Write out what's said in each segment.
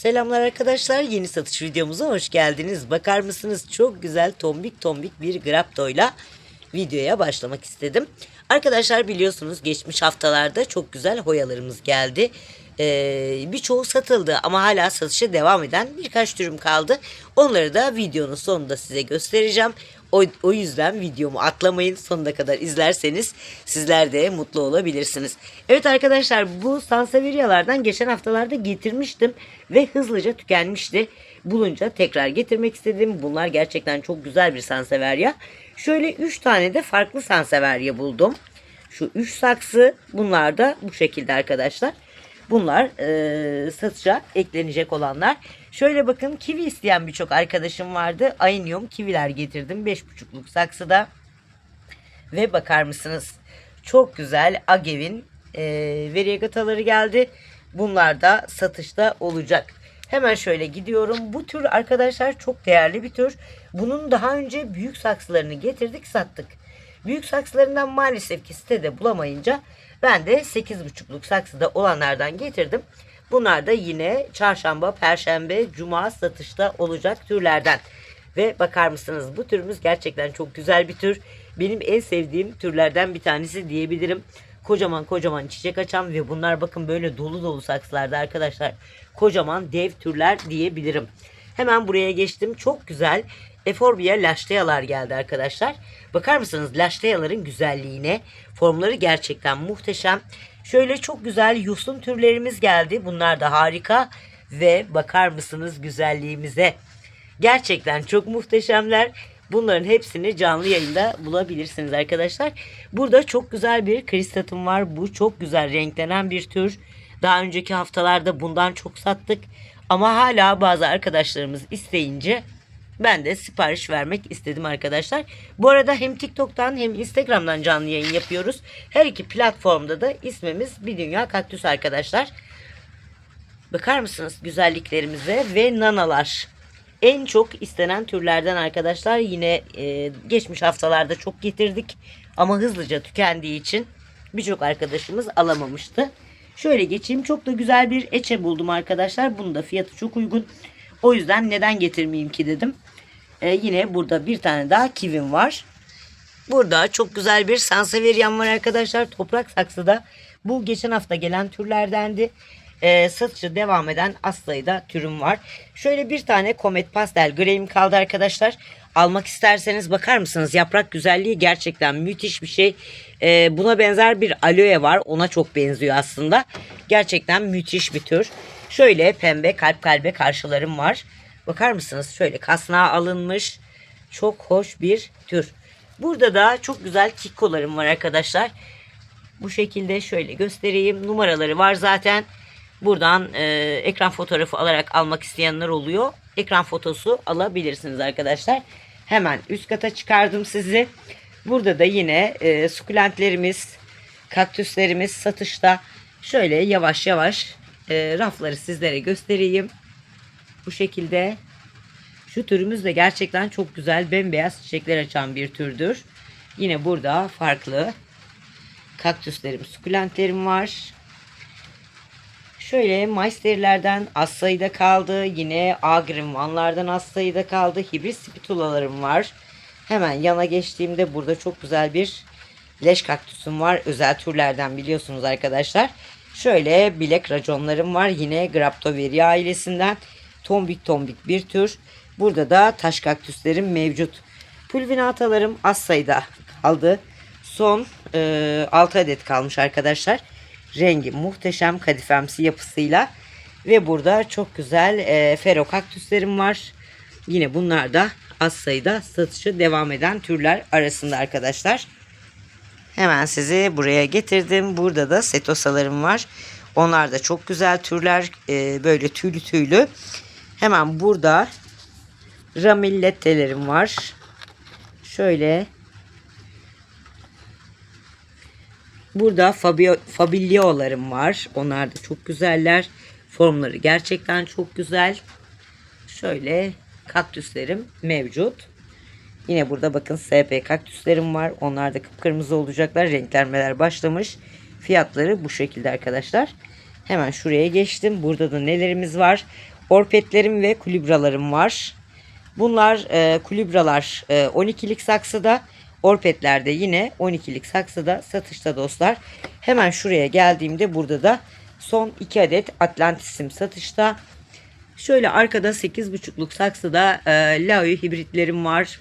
Selamlar arkadaşlar. Yeni satış videomuza hoş geldiniz. Bakar mısınız? Çok güzel tombik tombik bir graptoyla videoya başlamak istedim. Arkadaşlar biliyorsunuz geçmiş haftalarda çok güzel hoyalarımız geldi. Ee, birçoğu satıldı ama hala satışa devam eden birkaç türüm kaldı. Onları da videonun sonunda size göstereceğim. O, o yüzden videomu atlamayın. Sonuna kadar izlerseniz sizler de mutlu olabilirsiniz. Evet arkadaşlar bu Sanseveria'lardan geçen haftalarda getirmiştim ve hızlıca tükenmişti. Bulunca tekrar getirmek istedim. Bunlar gerçekten çok güzel bir Sanseveria. Şöyle 3 tane de farklı Sanseveria buldum. Şu 3 saksı bunlar da bu şekilde arkadaşlar. Bunlar e, satışa eklenecek olanlar. Şöyle bakın kivi isteyen birçok arkadaşım vardı. Aynium kiviler getirdim. 5,5'luk saksıda. Ve bakar mısınız? Çok güzel Agev'in e, variegataları geldi. Bunlar da satışta olacak. Hemen şöyle gidiyorum. Bu tür arkadaşlar çok değerli bir tür. Bunun daha önce büyük saksılarını getirdik sattık. Büyük saksılarından maalesef ki sitede bulamayınca ben de 8,5'luk saksıda olanlardan getirdim. Bunlar da yine çarşamba, perşembe, cuma satışta olacak türlerden. Ve bakar mısınız bu türümüz gerçekten çok güzel bir tür. Benim en sevdiğim türlerden bir tanesi diyebilirim. Kocaman kocaman çiçek açan ve bunlar bakın böyle dolu dolu saksılarda arkadaşlar. Kocaman dev türler diyebilirim. Hemen buraya geçtim. Çok güzel Eforbia laşteyalar geldi arkadaşlar. Bakar mısınız laşteyaların güzelliğine? Formları gerçekten muhteşem. Şöyle çok güzel yosun türlerimiz geldi. Bunlar da harika. Ve bakar mısınız güzelliğimize? Gerçekten çok muhteşemler. Bunların hepsini canlı yayında bulabilirsiniz arkadaşlar. Burada çok güzel bir kristatım var. Bu çok güzel renklenen bir tür. Daha önceki haftalarda bundan çok sattık. Ama hala bazı arkadaşlarımız isteyince ben de sipariş vermek istedim arkadaşlar. Bu arada hem TikTok'tan hem Instagram'dan canlı yayın yapıyoruz. Her iki platformda da ismimiz Bir Dünya Kaktüs arkadaşlar. Bakar mısınız güzelliklerimize ve nanalar. En çok istenen türlerden arkadaşlar yine e, geçmiş haftalarda çok getirdik ama hızlıca tükendiği için birçok arkadaşımız alamamıştı. Şöyle geçeyim çok da güzel bir eçe buldum arkadaşlar. Bunun da fiyatı çok uygun. O yüzden neden getirmeyeyim ki dedim. E, yine burada bir tane daha kivim var. Burada çok güzel bir Sanseverian var arkadaşlar. Toprak saksıda. Bu geçen hafta gelen türlerdendi. E, satışı devam eden az sayıda türüm var. Şöyle bir tane Comet Pastel Grey'im kaldı arkadaşlar. Almak isterseniz bakar mısınız? Yaprak güzelliği gerçekten müthiş bir şey. E, buna benzer bir aloe var. Ona çok benziyor aslında. Gerçekten müthiş bir tür. Şöyle pembe kalp kalbe karşılarım var. Bakar mısınız? Şöyle kasnağa alınmış. Çok hoş bir tür. Burada da çok güzel kikolarım var arkadaşlar. Bu şekilde şöyle göstereyim. Numaraları var zaten. Buradan e, ekran fotoğrafı alarak almak isteyenler oluyor. Ekran fotosu alabilirsiniz arkadaşlar. Hemen üst kata çıkardım sizi. Burada da yine e, sukulentlerimiz, kaktüslerimiz satışta. Şöyle yavaş yavaş e, rafları sizlere göstereyim. Bu şekilde. Şu türümüz de gerçekten çok güzel bembeyaz çiçekler açan bir türdür. Yine burada farklı kaktüslerim, sukulentlerim var. Şöyle Meister'lerden az sayıda kaldı. Yine Agrimvanlardan az sayıda kaldı. Hibrit spitulalarım var. Hemen yana geçtiğimde burada çok güzel bir leş kaktüsüm var. Özel türlerden biliyorsunuz arkadaşlar. Şöyle bilek raconlarım var. Yine Graptoveria ailesinden. Tombik tombik bir tür. Burada da taş kaktüslerim mevcut. Pulvinatalarım az sayıda kaldı. Son e, 6 adet kalmış arkadaşlar. Rengi muhteşem kadifemsi yapısıyla. Ve burada çok güzel e, fero kaktüslerim var. Yine bunlar da az sayıda satışı devam eden türler arasında arkadaşlar. Hemen sizi buraya getirdim. Burada da setosalarım var. Onlar da çok güzel türler. E, böyle tüylü tüylü. Hemen burada ramillettelerim var. Şöyle Burada Fabio, Fabilio'larım var. Onlar da çok güzeller. Formları gerçekten çok güzel. Şöyle kaktüslerim mevcut. Yine burada bakın SP kaktüslerim var. Onlar da kıpkırmızı olacaklar. Renklenmeler başlamış. Fiyatları bu şekilde arkadaşlar. Hemen şuraya geçtim. Burada da nelerimiz var? orpetlerim ve kulibralarım var. Bunlar e, kulibralar e, 12'lik saksıda, orpetler de yine 12'lik saksıda satışta dostlar. Hemen şuraya geldiğimde burada da son 2 adet Atlantis'im satışta. Şöyle arkada 8,5'luk saksıda e, Laoyu hibritlerim var.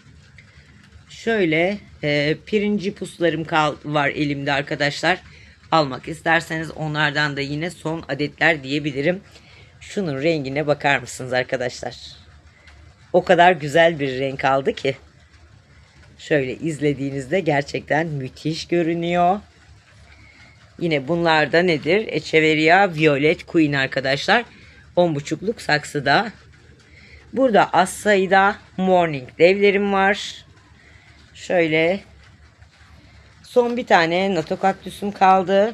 Şöyle e, pirinci puslarım kal var elimde arkadaşlar. Almak isterseniz onlardan da yine son adetler diyebilirim. Şunun rengine bakar mısınız arkadaşlar? O kadar güzel bir renk aldı ki. Şöyle izlediğinizde gerçekten müthiş görünüyor. Yine bunlar da nedir? Echeveria Violet Queen arkadaşlar. 10.5'luk saksıda. Burada az sayıda Morning devlerim var. Şöyle son bir tane Natokaktüsüm kaldı.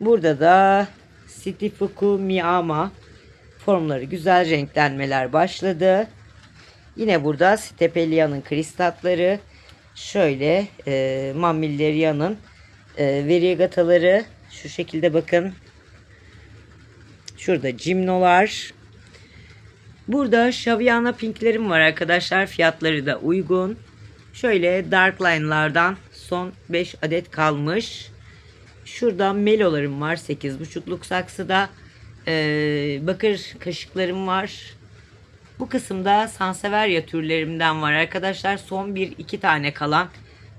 Burada da Stifuku Miyama formları güzel renklenmeler başladı. Yine burada Stepelia'nın kristatları. Şöyle e, Mammilleria'nın e, veriegataları. Şu şekilde bakın. Şurada Cimnolar. Burada Shaviana Pink'lerim var arkadaşlar. Fiyatları da uygun. Şöyle Dark Line'lardan son 5 adet kalmış. Şurada Melo'larım var. 8,5'luk saksıda. Ee, bakır kaşıklarım var. Bu kısımda Sanseverya türlerimden var arkadaşlar. Son bir iki tane kalan.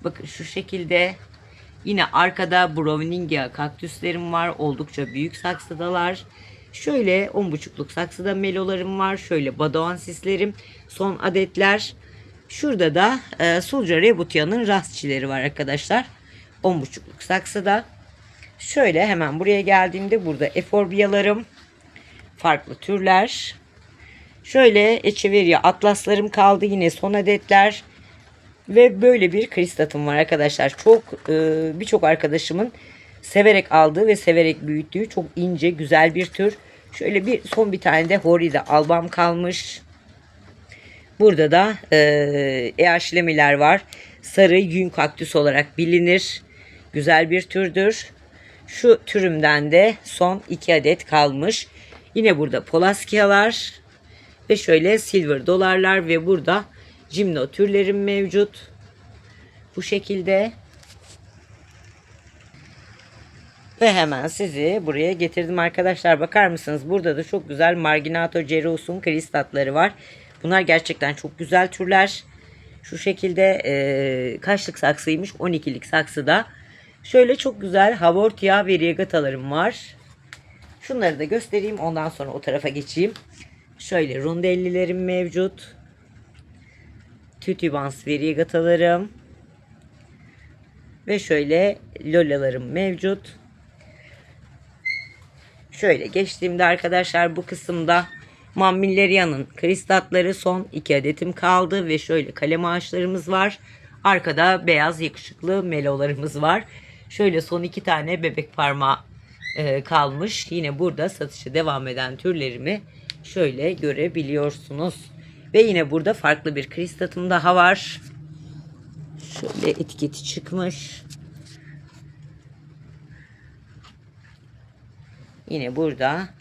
Bakın şu şekilde. Yine arkada Browningia kaktüslerim var. Oldukça büyük saksıdalar. Şöyle 10,5'luk saksıda melolarım var. Şöyle Badoansislerim. Son adetler. Şurada da e, Sulca Rebutia'nın rastçileri var arkadaşlar. 10,5'luk saksıda. Şöyle hemen buraya geldiğimde burada eforbiyalarım. Farklı türler. Şöyle Echeveria atlaslarım kaldı. Yine son adetler. Ve böyle bir kristatım var arkadaşlar. Çok e, birçok arkadaşımın severek aldığı ve severek büyüttüğü çok ince güzel bir tür. Şöyle bir son bir tane de Horide albam kalmış. Burada da e, eaşlemiler var. Sarı yün kaktüs olarak bilinir. Güzel bir türdür. Şu türümden de son iki adet kalmış. Yine burada Polaskialar ve şöyle silver dolarlar ve burada Jimno türlerim mevcut. Bu şekilde. Ve hemen sizi buraya getirdim arkadaşlar. Bakar mısınız? Burada da çok güzel Marginato Ceros'un kristatları var. Bunlar gerçekten çok güzel türler. Şu şekilde e, kaçlık saksıymış? 12'lik saksıda. Şöyle çok güzel Havortia variegatalarım var. Şunları da göstereyim. Ondan sonra o tarafa geçeyim. Şöyle rondellilerim mevcut. Tütübans variegatalarım. Ve şöyle lolalarım mevcut. Şöyle geçtiğimde arkadaşlar bu kısımda Mammilleria'nın kristatları son iki adetim kaldı ve şöyle kalem ağaçlarımız var. Arkada beyaz yakışıklı melolarımız var. Şöyle son iki tane bebek parmağı e, kalmış. Yine burada satışı devam eden türlerimi şöyle görebiliyorsunuz. Ve yine burada farklı bir kristatım daha var. Şöyle etiketi çıkmış. Yine burada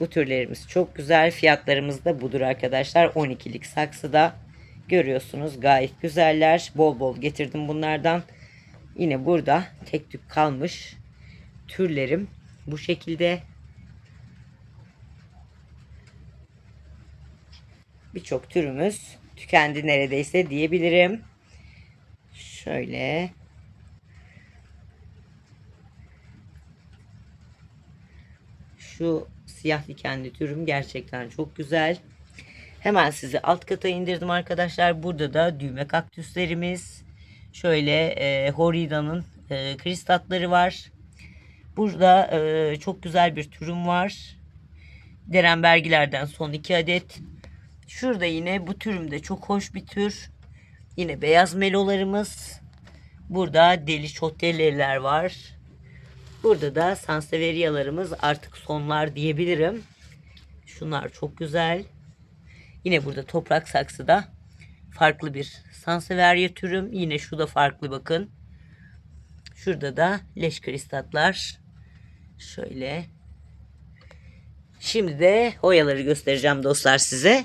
bu türlerimiz çok güzel. Fiyatlarımız da budur arkadaşlar. 12'lik saksıda görüyorsunuz. Gayet güzeller. Bol bol getirdim bunlardan. Yine burada tek tük kalmış türlerim bu şekilde. Birçok türümüz tükendi neredeyse diyebilirim. Şöyle Şu siyah dikenli türüm gerçekten çok güzel. Hemen sizi alt kata indirdim arkadaşlar. Burada da düğme kaktüslerimiz. Şöyle e, Horida'nın e, kristatları var. Burada e, çok güzel bir türüm var. Derenbergilerden son iki adet. Şurada yine bu türümde çok hoş bir tür. Yine beyaz melolarımız. Burada deli çoteleler var. Burada da sanseveriyalarımız artık sonlar diyebilirim. Şunlar çok güzel. Yine burada toprak saksıda farklı bir sanseveriya türüm. Yine şu da farklı bakın. Şurada da leş kristatlar. Şöyle. Şimdi de hoyaları göstereceğim dostlar size.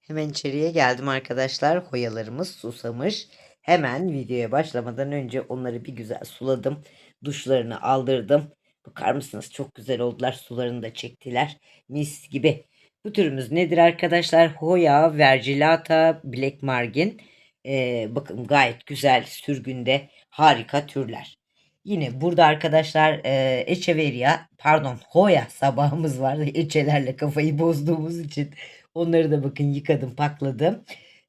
Hemen içeriye geldim arkadaşlar. Hoyalarımız susamış. Hemen videoya başlamadan önce onları bir güzel suladım. Duşlarını aldırdım. Bakar mısınız? Çok güzel oldular. Sularını da çektiler. Mis gibi. Bu türümüz nedir arkadaşlar? Hoya, Vergilata, Black Margin. Ee, bakın gayet güzel sürgünde harika türler. Yine burada arkadaşlar e, Echeveria pardon Hoya sabahımız vardı. Eçelerle kafayı bozduğumuz için onları da bakın yıkadım pakladım.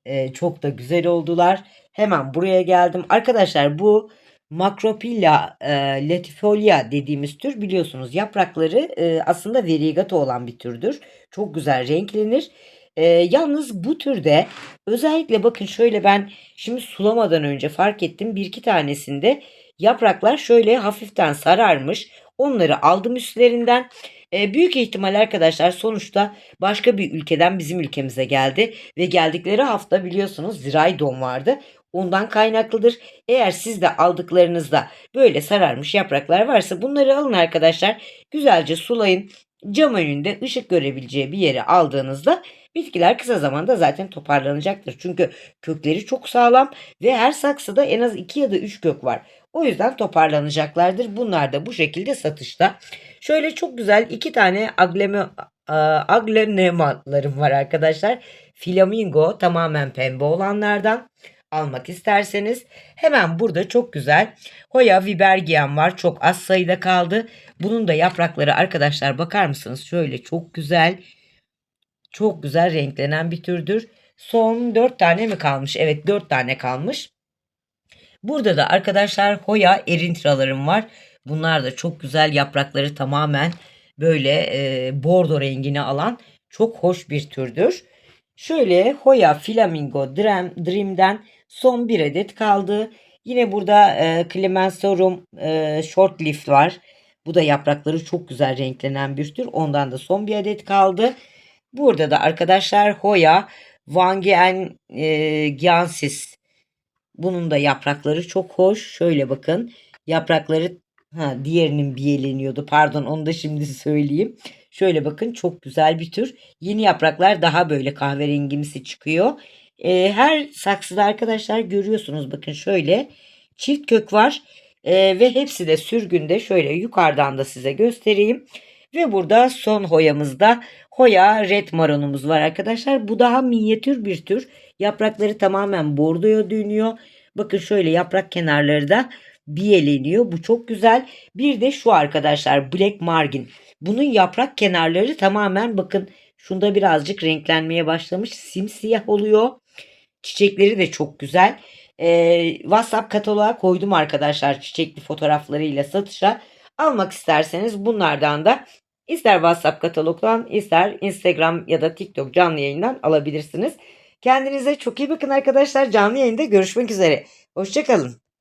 E, çok da güzel oldular. Hemen buraya geldim. Arkadaşlar bu Macropilla e, latifolia dediğimiz tür biliyorsunuz yaprakları e, aslında variegato olan bir türdür. Çok güzel renklenir. E, yalnız bu türde özellikle bakın şöyle ben şimdi sulamadan önce fark ettim bir iki tanesinde yapraklar şöyle hafiften sararmış. Onları aldım üstlerinden. E, büyük ihtimal arkadaşlar sonuçta başka bir ülkeden bizim ülkemize geldi ve geldikleri hafta biliyorsunuz zirai don vardı. Ondan kaynaklıdır. Eğer siz de aldıklarınızda böyle sararmış yapraklar varsa bunları alın arkadaşlar. Güzelce sulayın. Cam önünde ışık görebileceği bir yere aldığınızda bitkiler kısa zamanda zaten toparlanacaktır. Çünkü kökleri çok sağlam ve her saksıda en az 2 ya da 3 kök var. O yüzden toparlanacaklardır. Bunlar da bu şekilde satışta. Şöyle çok güzel iki tane agleme, aglenemalarım var arkadaşlar. Flamingo tamamen pembe olanlardan almak isterseniz hemen burada çok güzel Hoya Vibergian var. Çok az sayıda kaldı. Bunun da yaprakları arkadaşlar bakar mısınız? Şöyle çok güzel. Çok güzel renklenen bir türdür. Son 4 tane mi kalmış? Evet 4 tane kalmış. Burada da arkadaşlar Hoya erintralarım var. Bunlar da çok güzel yaprakları tamamen böyle e, bordo rengini alan çok hoş bir türdür. Şöyle Hoya Flamingo Dream, Dream'den son bir adet kaldı. Yine burada e, Clemensorum e, Short Leaf var. Bu da yaprakları çok güzel renklenen bir tür. Ondan da son bir adet kaldı. Burada da arkadaşlar Hoya Wangien e, Giansis. Bunun da yaprakları çok hoş. Şöyle bakın. Yaprakları ha diğerinin biyeleniyordu. Pardon onu da şimdi söyleyeyim. Şöyle bakın çok güzel bir tür. Yeni yapraklar daha böyle kahverengimsi çıkıyor. Ee, her saksıda arkadaşlar görüyorsunuz bakın şöyle çift kök var. Ee, ve hepsi de sürgünde şöyle yukarıdan da size göstereyim. Ve burada son hoyamızda Hoya Red Maron'umuz var arkadaşlar. Bu daha minyatür bir tür. Yaprakları tamamen bordoya dönüyor. Bakın şöyle yaprak kenarları da biyeleniyor. Bu çok güzel. Bir de şu arkadaşlar Black Margin. Bunun yaprak kenarları tamamen bakın şunda birazcık renklenmeye başlamış. Simsiyah oluyor. Çiçekleri de çok güzel. Ee, WhatsApp kataloğa koydum arkadaşlar çiçekli fotoğraflarıyla satışa. Almak isterseniz bunlardan da ister WhatsApp katalogdan ister Instagram ya da TikTok canlı yayından alabilirsiniz. Kendinize çok iyi bakın arkadaşlar. Canlı yayında görüşmek üzere. Hoşçakalın.